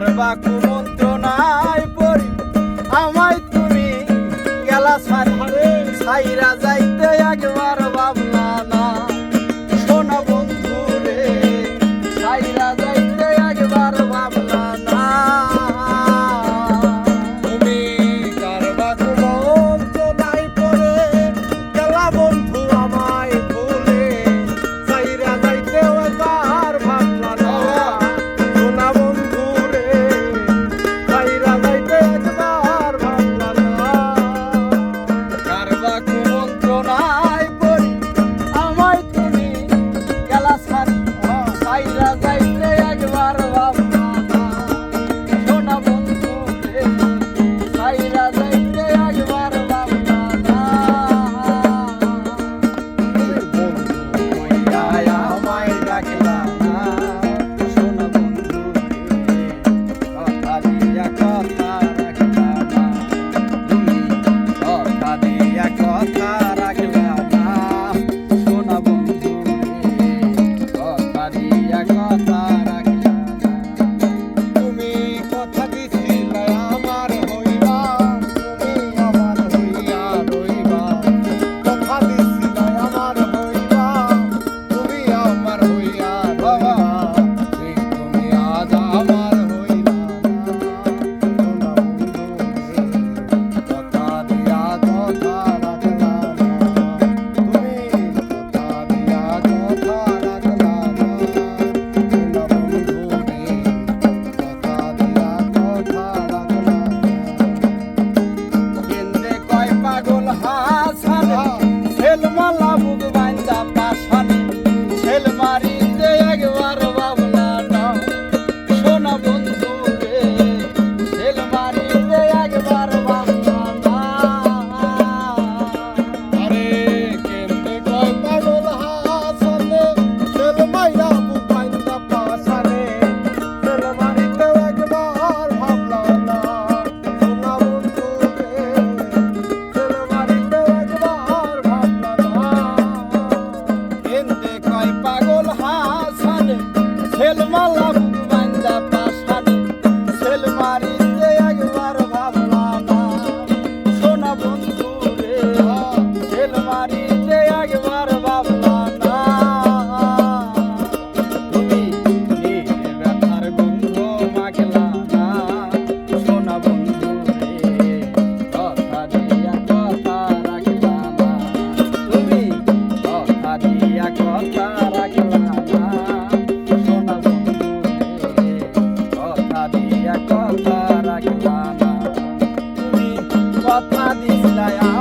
তোমার বাকু মন্ত্রণায় পড়ি। আমায় তুমি গেলা সাইরা যাইতে একবার ভাবনা না পাতলা দিছিলায়